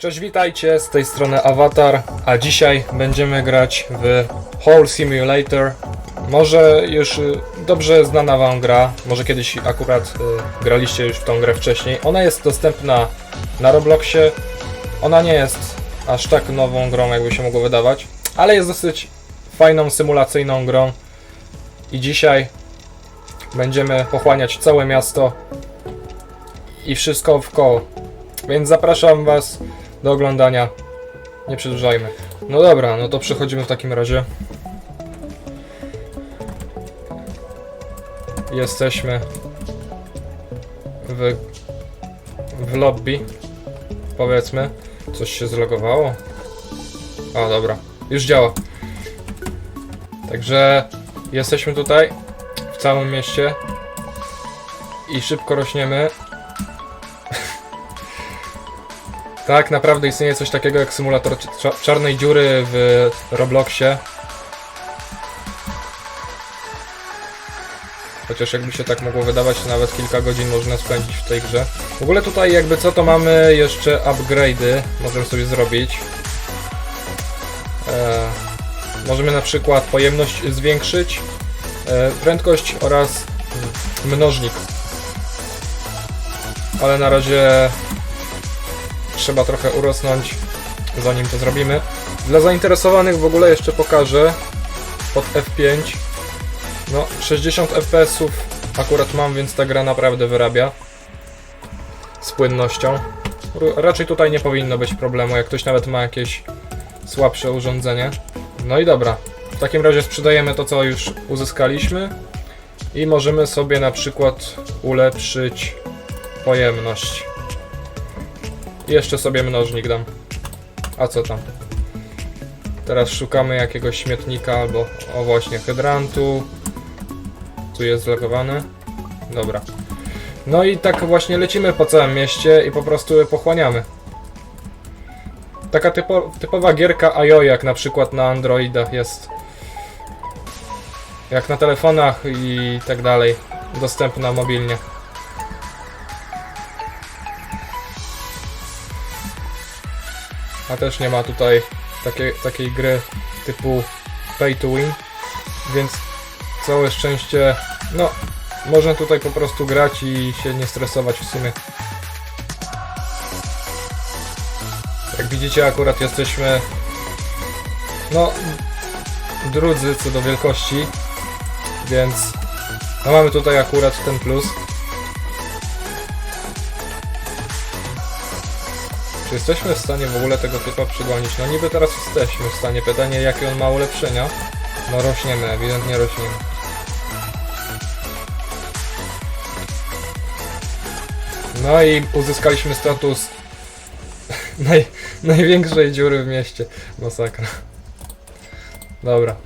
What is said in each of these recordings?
Cześć, witajcie, z tej strony Avatar, a dzisiaj będziemy grać w Hole Simulator. Może już y, dobrze znana wam gra, może kiedyś akurat y, graliście już w tą grę wcześniej. Ona jest dostępna na Robloxie. Ona nie jest aż tak nową grą, jakby się mogło wydawać, ale jest dosyć fajną, symulacyjną grą. I dzisiaj będziemy pochłaniać całe miasto i wszystko w koło. Więc zapraszam was do oglądania. Nie przedłużajmy. No dobra, no to przechodzimy w takim razie. Jesteśmy w, w lobby. Powiedzmy. Coś się zlogowało. A dobra, już działa. Także jesteśmy tutaj w całym mieście i szybko rośniemy. Tak, naprawdę istnieje coś takiego jak symulator cza- czarnej dziury w Robloxie. Chociaż jakby się tak mogło wydawać, to nawet kilka godzin można spędzić w tej grze. W ogóle tutaj jakby co to mamy jeszcze upgrade'y, możemy sobie zrobić. E, możemy na przykład pojemność zwiększyć, e, prędkość oraz mnożnik. Ale na razie trzeba trochę urosnąć, zanim to zrobimy. Dla zainteresowanych w ogóle jeszcze pokażę pod F5. No, 60 FPS-ów akurat mam, więc ta gra naprawdę wyrabia z płynnością. Raczej tutaj nie powinno być problemu, jak ktoś nawet ma jakieś słabsze urządzenie. No i dobra, w takim razie sprzedajemy to, co już uzyskaliśmy i możemy sobie na przykład ulepszyć pojemność. Jeszcze sobie mnożnik dam. A co tam? Teraz szukamy jakiegoś śmietnika albo, o właśnie, hydrantu. Tu jest zlogowany. Dobra. No i tak właśnie lecimy po całym mieście i po prostu pochłaniamy. Taka typo, typowa gierka IO, jak na przykład na Androidach jest. Jak na telefonach i tak dalej. Dostępna mobilnie. A też nie ma tutaj takiej, takiej gry typu pay to win, więc całe szczęście, no, można tutaj po prostu grać i się nie stresować w sumie. Jak widzicie, akurat jesteśmy, no, drudzy co do wielkości, więc no mamy tutaj akurat ten plus. Czy jesteśmy w stanie w ogóle tego typa przygonić? No niby teraz jesteśmy w stanie. Pytanie jakie on ma ulepszenia? No rośniemy, ewidentnie rośniemy. No i uzyskaliśmy status naj, największej dziury w mieście. Masakra. Dobra.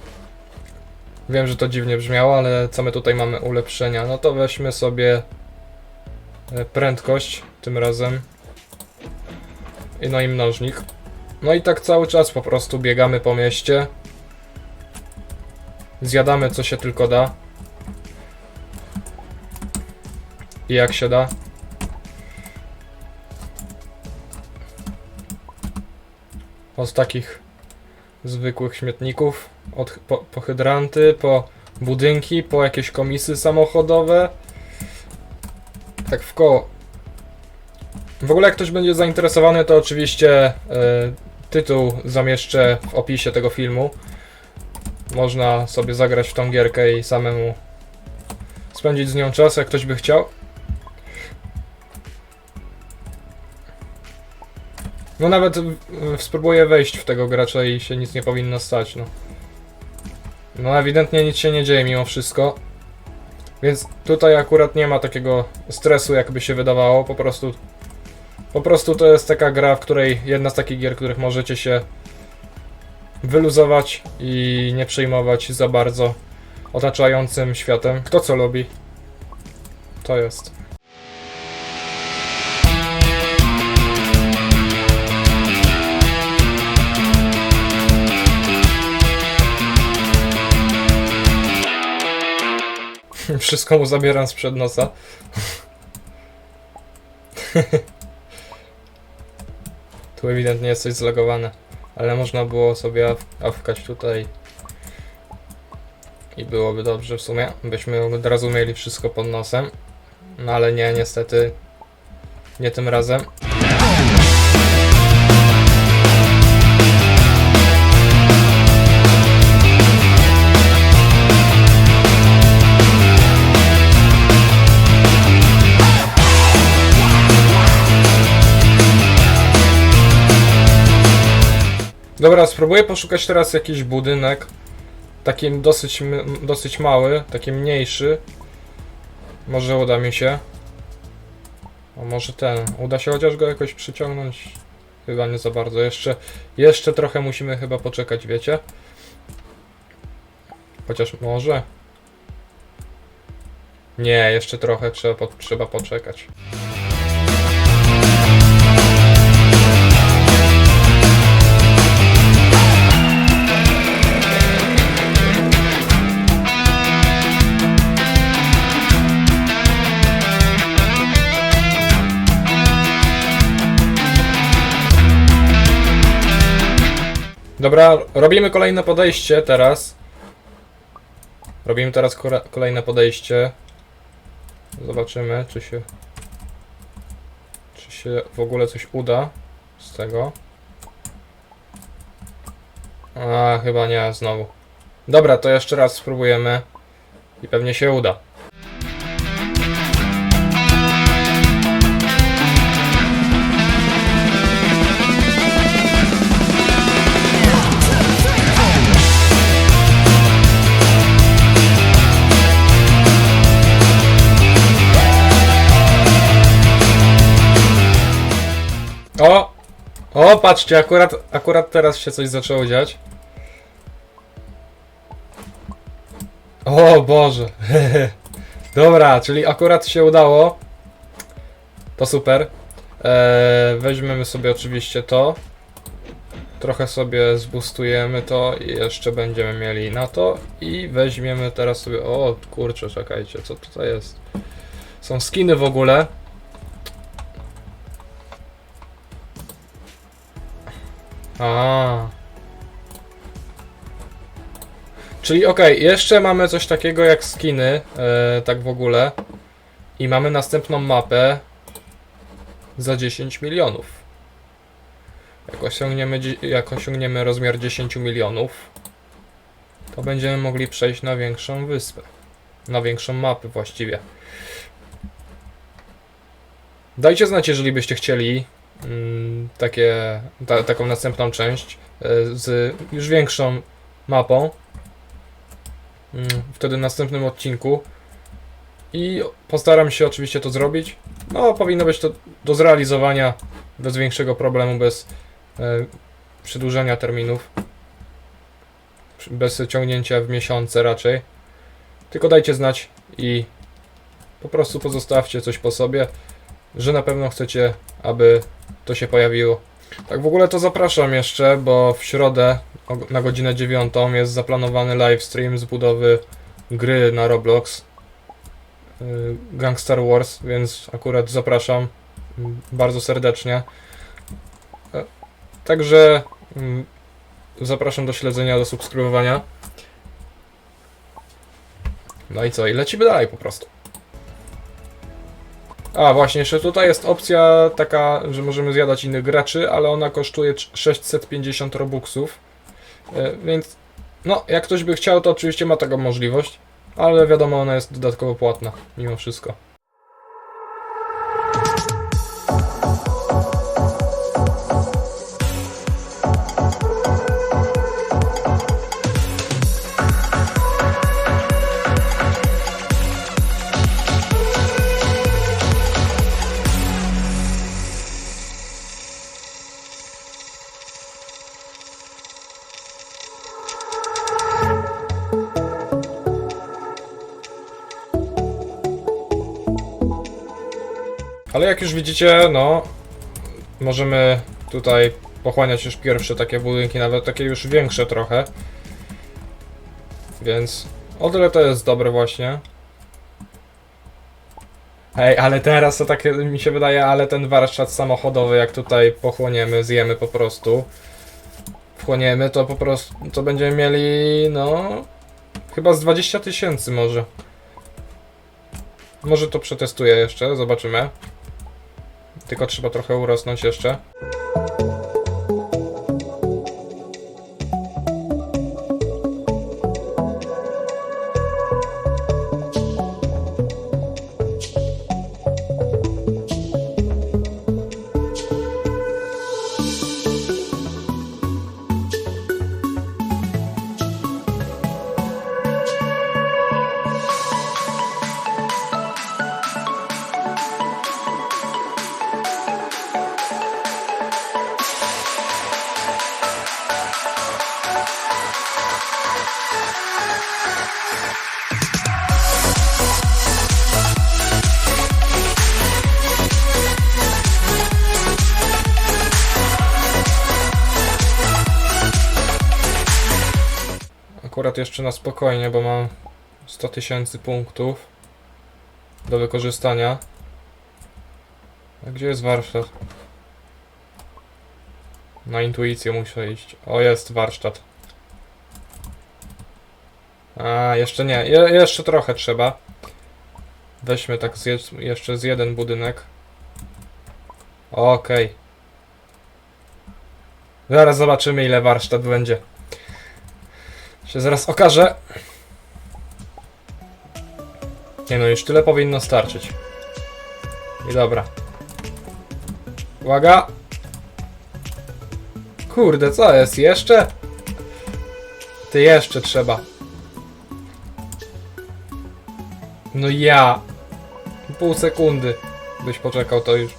Wiem, że to dziwnie brzmiało, ale co my tutaj mamy ulepszenia? No to weźmy sobie e, prędkość tym razem. No i mnożnik. No i tak cały czas po prostu biegamy po mieście. Zjadamy co się tylko da. I jak się da. Od takich zwykłych śmietników, od, po, po hydranty, po budynki, po jakieś komisy samochodowe. Tak w koło. W ogóle jak ktoś będzie zainteresowany, to oczywiście e, tytuł zamieszczę w opisie tego filmu. Można sobie zagrać w tą gierkę i samemu spędzić z nią czas, jak ktoś by chciał. No nawet spróbuję wejść w tego gracza i się nic nie powinno stać, no. No ewidentnie nic się nie dzieje mimo wszystko. Więc tutaj akurat nie ma takiego stresu, jakby się wydawało, po prostu po prostu to jest taka gra, w której jedna z takich gier, których możecie się wyluzować i nie przejmować za bardzo otaczającym światem. Kto co lubi, to jest. Wszystko mu zabieram sprzed nosa. Tu ewidentnie jest coś zlogowane. Ale można było sobie aw- awkać tutaj. I byłoby dobrze w sumie. Byśmy od razu mieli wszystko pod nosem. No ale nie, niestety. Nie tym razem. Dobra, spróbuję poszukać teraz jakiś budynek. Taki dosyć, dosyć mały, taki mniejszy. Może uda mi się. A może ten. Uda się chociaż go jakoś przyciągnąć? Chyba nie za bardzo. Jeszcze, jeszcze trochę musimy chyba poczekać, wiecie? Chociaż może. Nie, jeszcze trochę trzeba, trzeba poczekać. Dobra, robimy kolejne podejście teraz. Robimy teraz kolejne podejście. Zobaczymy, czy się. Czy się w ogóle coś uda z tego. A, chyba nie, znowu. Dobra, to jeszcze raz spróbujemy. I pewnie się uda. O, patrzcie, akurat, akurat teraz się coś zaczęło dziać. O Boże. Dobra, czyli akurat się udało. To super. Eee, weźmiemy sobie oczywiście to. Trochę sobie zbustujemy to i jeszcze będziemy mieli na to. I weźmiemy teraz sobie... O kurczę, czekajcie, co tutaj jest? Są skiny w ogóle. A. Czyli okej, jeszcze mamy coś takiego jak skiny, e, tak w ogóle. I mamy następną mapę za 10 milionów. Jak osiągniemy, jak osiągniemy rozmiar 10 milionów, to będziemy mogli przejść na większą wyspę. Na większą mapę właściwie. Dajcie znać, jeżeli byście chcieli takie, ta, taką następną część e, z już większą mapą. Mm, Wtedy w następnym odcinku. I postaram się oczywiście to zrobić. No, powinno być to do zrealizowania bez większego problemu, bez e, przedłużenia terminów. Bez ciągnięcia w miesiące raczej. Tylko dajcie znać i po prostu pozostawcie coś po sobie, że na pewno chcecie, aby to się pojawiło. Tak w ogóle to zapraszam jeszcze, bo w środę na godzinę 9 jest zaplanowany livestream z budowy gry na Roblox y, Gangstar Wars, więc akurat zapraszam mm, bardzo serdecznie. E, Także mm, zapraszam do śledzenia, do subskrybowania. No i co? I lecimy dalej po prostu. A, właśnie, jeszcze tutaj jest opcja taka, że możemy zjadać innych graczy, ale ona kosztuje trz- 650 robuxów. E, Więc, no, jak ktoś by chciał, to oczywiście ma taką możliwość, ale wiadomo, ona jest dodatkowo płatna, mimo wszystko. Ale jak już widzicie, no, możemy tutaj pochłaniać już pierwsze takie budynki, nawet takie już większe trochę. Więc o tyle to jest dobre właśnie. Ej, ale teraz to takie mi się wydaje, ale ten warsztat samochodowy, jak tutaj pochłoniemy, zjemy po prostu, wchłoniemy, to po prostu, to będziemy mieli, no, chyba z 20 tysięcy może. Może to przetestuję jeszcze, zobaczymy. Tylko trzeba trochę urosnąć jeszcze. Akurat jeszcze na spokojnie, bo mam 100 tysięcy punktów do wykorzystania. A gdzie jest warsztat? Na intuicję muszę iść. O, jest warsztat. A, jeszcze nie. Je jeszcze trochę trzeba. Weźmy tak z je jeszcze z jeden budynek. Okej. Zaraz zobaczymy ile warsztat będzie. Się zaraz okaże. Nie no, już tyle powinno starczyć. I dobra. Uwaga! Kurde, co jest? Jeszcze? Ty jeszcze trzeba. No ja. Pół sekundy. Byś poczekał, to już.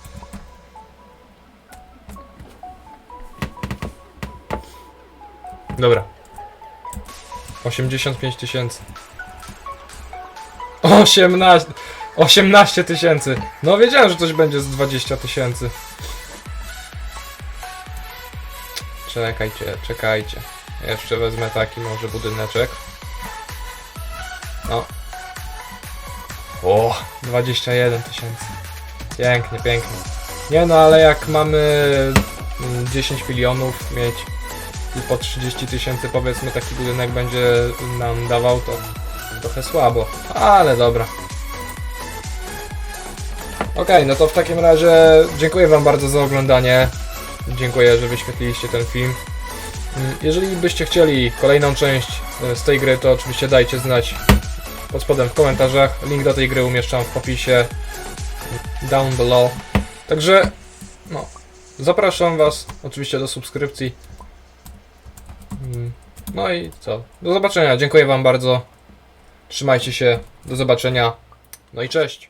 Dobra. 85 tysięcy. 18 18 tysięcy. No wiedziałem, że coś będzie z 20 tysięcy. Czekajcie, czekajcie. Jeszcze wezmę taki może budyneczek. No. O, 21 tysięcy. Pięknie, pięknie. Nie no, ale jak mamy mm, 10 milionów mieć i po 30 tysięcy powiedzmy taki budynek będzie nam dawał, to trochę słabo, ale dobra. Okej, no to w takim razie dziękuję Wam bardzo za oglądanie. Dziękuję, że wyświetliliście ten film. Jeżeli byście chcieli kolejną część e, z tej gry, to oczywiście dajcie znać pod spodem w komentarzach. Link do tej gry umieszczam w opisie down below. Także, no, zapraszam Was oczywiście do subskrypcji. Mm, No i co? Do zobaczenia. Dziękuję Wam bardzo. Trzymajcie się. Do zobaczenia. No i cześć.